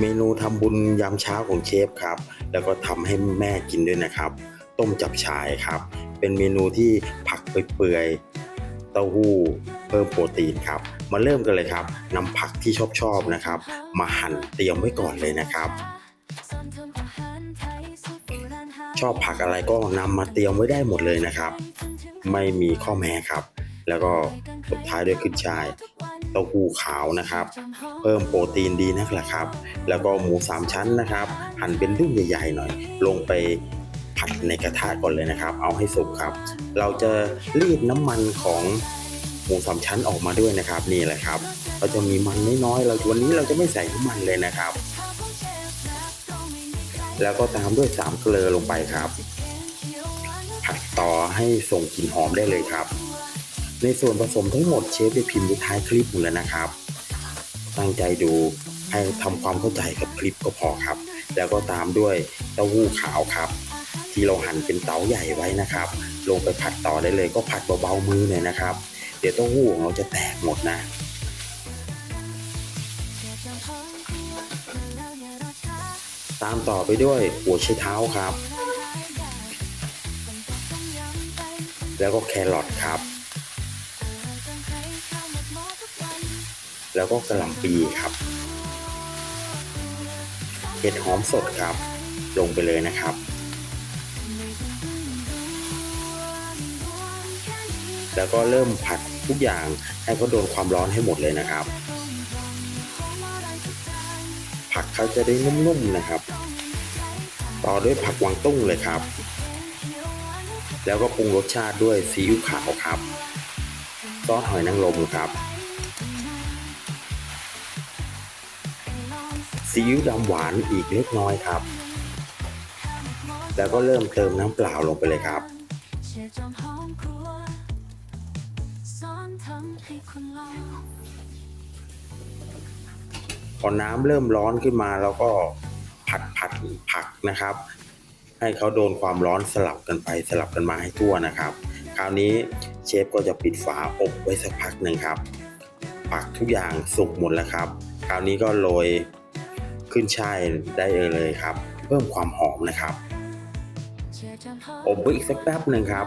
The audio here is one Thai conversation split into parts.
เมนูทำบุญยามเช้าของเชฟครับ แล้วก็ทำให้แม่กินด้วยนะครับ ต้มจับฉ่ายครับ เป็นเมนูที่ผักเปื่อยๆเต้าหู้เพิ่มโปรตีนครับ มาเริ่มกันเลยครับนำผักที่ชอบๆนะครับ มาหั่นเตรียมไว้ก่อนเลยนะครับชอบผักอะไรก็นำมาเตรียมไว้ได้หมดเลยนะครับ ไม่มีข้อแม้ครับ แล้วก็สุดท้ายด้วยขึ้นชาย ต้าหู้ขาวนะครับ เพิ่มโปรตีนดีนักแหละครับ แล้วก็หมูสามชั้นนะครับ หั่นเป็นลูกใหญ่ๆหน่อย ลงไปผัดในกระทะก่อนเลยนะครับ เอาให้สุกครับ เราจะรีดน้ำมันของหมูสามชั้นออกมาด้วยนะครับนี่แหละครับ เราจะมีมันน้อยๆเราวันนี้เราจะไม่ใส่น้ำมันเลยนะครับ แล้วก็ตามด้วยสามเกลือลงไปครับ ผัดต่อให้ส่งกลิ่นหอมได้เลยครับ ในส่วนผสมทั้งหมดเชฟได้พิมพ์ไว้ท้ายคลิปหมดแล้วนะครับ ตั้งใจดูให้ทำความเข้าใจกับคลิปก็พอครับ แล้วก็ตามด้วยเต้าหู้ขาวครับ ที่เราหั่นเป็นเต๋าใหญ่ไว้นะครับ ลงไปผัดต่อได้เลยก็ผัดเบาๆมือหน่อยนะครับ เดี๋ยวเต้าหู้ของเราจะแตกหมดนะตามต่อไปด้วยหัวไชเท้าครับ แล้วก็แครอทครับ แล้วก็กระหล่ำปีครับ เห็ดหอมสดครับ ลงไปเลยนะครับ แล้วก็เริ่มผัดทุกอย่างให้เขาโดนความร้อนให้หมดเลยนะครับ ผักเขาจะได้นุ่มๆนะครับ ต่อด้วยผักวางตุ้งเลยครับ แล้วก็ปรุงรสชาติด้วยซีอิ๊วขาวครับซอสหอยนางรมครับ ซีอิ๊วดำหวานอีกเล็กน้อยครับ แล้วก็เริ่มเติมน้ำเปล่าลงไปเลยครับ พอน้ำเริ่มร้อนขึ้นมาแล้วก็ผัดผัดผักนะครับ ให้เขาโดนความร้อนสลับกันไปสลับกันมาให้ทั่วนะครับ คราวนี้เชฟก็จะปิดฝาอบไว้สักพักหนึ่งครับ ผักทุกอย่างสุกหมดแล้วครับ คราวนี้ก็โรย ขึ้นช่ายได้เลยครับ เพิ่มความหอมนะครับ อบไว้อีกสักแป๊บหนึ่งครับ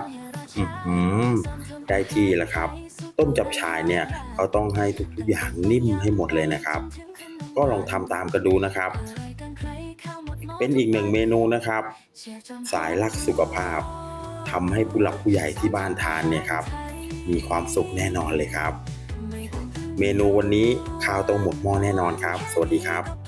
อื้อหือได้ที่แล้วครับ ต้มจับฉ่ายเนี่ยเขาต้องให้ทุกๆอย่างนิ่มให้หมดเลยนะครับ ก็ลองทำตามกันดูนะครับ เป็นอีกหนึ่งเมนูนะครับ สายรักสุขภาพทำให้ผู้หลักผู้ใหญ่ที่บ้านทานเนี่ยครับ มีความสุขแน่นอนเลยครับ เมนูวันนี้ข้าวต้มหมดหม้อแน่นอนครับ สวัสดีครับ